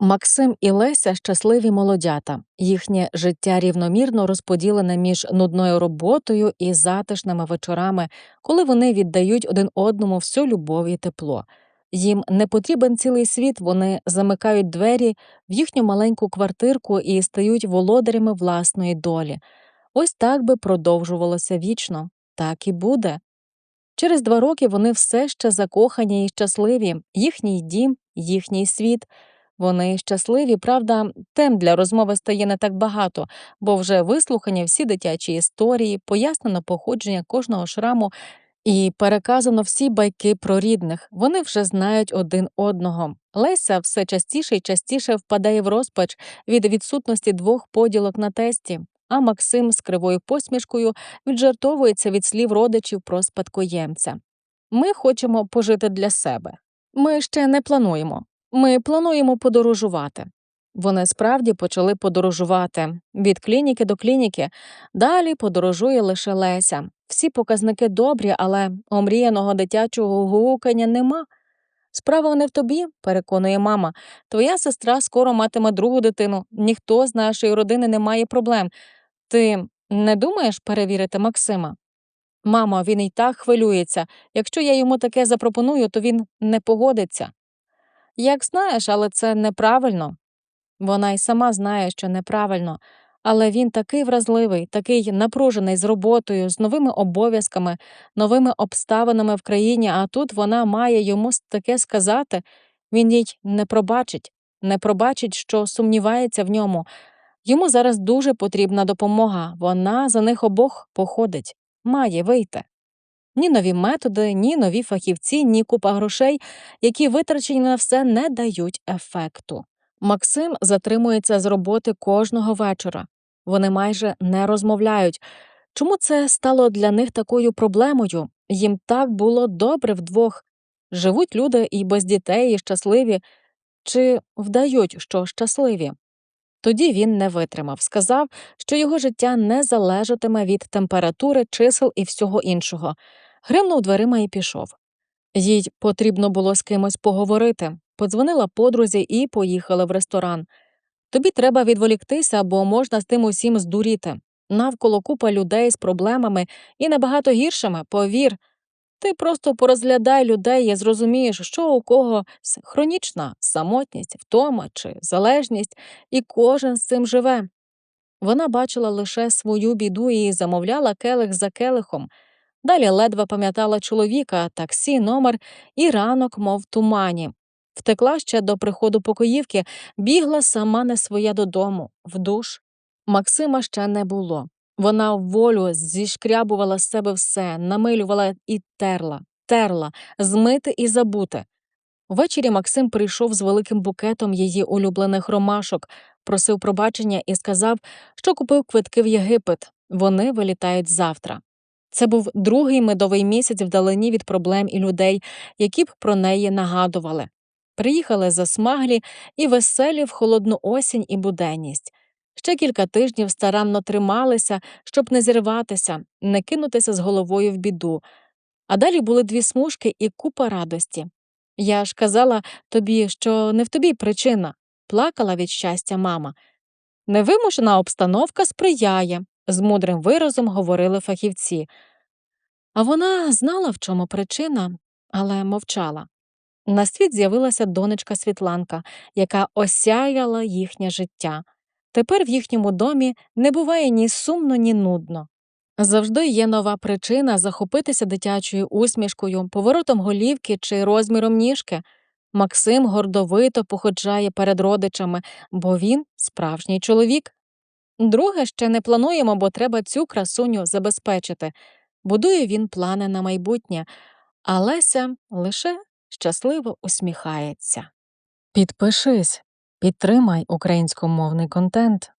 Максим і Леся щасливі молодята. Їхнє життя рівномірно розподілене між нудною роботою і затишними вечорами, коли вони віддають один одному всю любов і тепло. Їм не потрібен цілий світ, вони замикають двері в їхню маленьку квартирку і стають володарями власної долі. Ось так би продовжувалося вічно, так і буде. Через два роки вони все ще закохані і щасливі, їхній дім, їхній світ. Вони щасливі, правда, тем для розмови стає не так багато, бо вже вислухані всі дитячі історії, пояснено походження кожного шраму і переказано всі байки про рідних. Вони вже знають один одного. Леся все частіше і частіше впадає в розпач від відсутності двох поділок на тесті. А Максим з кривою посмішкою віджартовується від слів родичів про спадкоємця. Ми хочемо пожити для себе. Ми ще не плануємо. Ми плануємо подорожувати. Вони справді почали подорожувати від клініки до клініки. Далі подорожує лише Леся. Всі показники добрі, але омріяного дитячого гукання нема. Справа не в тобі, переконує мама. Твоя сестра скоро матиме другу дитину. Ніхто з нашої родини не має проблем. Ти не думаєш перевірити Максима? Мамо, він і так хвилюється. Якщо я йому таке запропоную, то він не погодиться. Як знаєш, але це неправильно. Вона й сама знає, що неправильно, але він такий вразливий, такий напружений з роботою, з новими обов'язками, новими обставинами в країні, а тут вона має йому таке сказати, він їй не пробачить, не пробачить, що сумнівається в ньому. Йому зараз дуже потрібна допомога, вона за них обох походить, має вийти. Ні нові методи, ні нові фахівці, ні купа грошей, які витрачені на все, не дають ефекту. Максим затримується з роботи кожного вечора. Вони майже не розмовляють. Чому це стало для них такою проблемою? Їм так було добре вдвох. Живуть люди і без дітей, і щасливі, чи вдають, що щасливі? Тоді він не витримав, сказав, що його життя не залежатиме від температури, чисел і всього іншого. Гримнув дверима і пішов. Їй потрібно було з кимось поговорити. Подзвонила подрузі і поїхали в ресторан. Тобі треба відволіктися, бо можна з тим усім здуріти. Навколо купа людей з проблемами і набагато гіршими, повір. Ти просто порозглядай людей і зрозумієш, що у кого хронічна самотність, втома чи залежність, і кожен з цим живе. Вона бачила лише свою біду і замовляла келих за келихом. Далі ледве пам'ятала чоловіка, таксі, номер і ранок, мов тумані. Втекла ще до приходу покоївки, бігла сама не своя додому, в душ. Максима ще не було. Вона в волю зішкрябувала з себе все, намилювала і терла, терла, змити і забути. Ввечері Максим прийшов з великим букетом її улюблених ромашок, просив пробачення і сказав, що купив квитки в Єгипет. Вони вилітають завтра. Це був другий медовий місяць вдалині від проблем і людей, які б про неї нагадували. Приїхали засмаглі і веселі в холодну осінь і буденність. Ще кілька тижнів старанно трималися, щоб не зірватися, не кинутися з головою в біду. А далі були дві смужки і купа радості. Я ж казала тобі, що не в тобі причина, плакала від щастя мама. Невимушена обстановка сприяє, з мудрим виразом говорили фахівці. А вона знала, в чому причина, але мовчала. На світ з'явилася донечка Світланка, яка осяяла їхнє життя. Тепер в їхньому домі не буває ні сумно, ні нудно. Завжди є нова причина захопитися дитячою усмішкою, поворотом голівки чи розміром ніжки. Максим гордовито походжає перед родичами, бо він справжній чоловік. Друге ще не плануємо, бо треба цю красуню забезпечити. Будує він плани на майбутнє, а Леся лише щасливо усміхається. Підпишись, підтримай українськомовний контент.